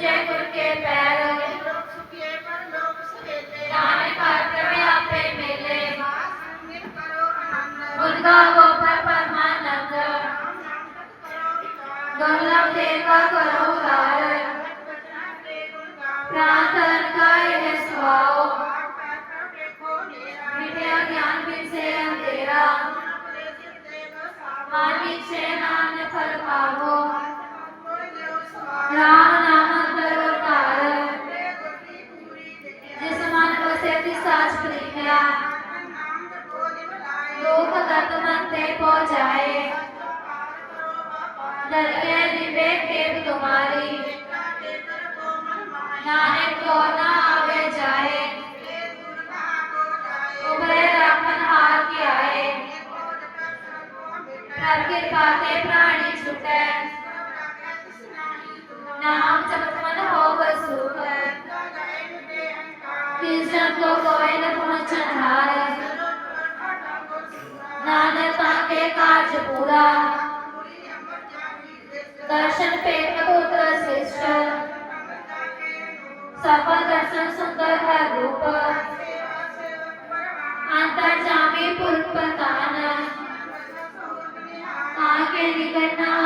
पूजे गुर के पैर लोग सुखिए पर लोग सवेते राम घर प्रभु आपे मेले गुरगा गोपर परमानंद दुर्लभ देवा करो गार प्रार्थन का ये स्वाओ मिटया ज्ञान बिन से अंधेरा मानिक से नाम फल पावो। राम को जाए डरते दिबे खेत तुम्हारी। नाने को ना आवे जाए। उभरे राखन हार के आए। प्रभ के पाते प्राणी छुटे। नाम चमत्मन हो गए सुख कृष्ण को कोई न पहुंचन हार। नानक માટે કાજ પૂરા દર્શન પે અગોત્ર શ્રેષ્ઠ સફળ દર્શન સુંદર હર રૂપ અંતર જામી પુલ પર કાન આંખે નિગરના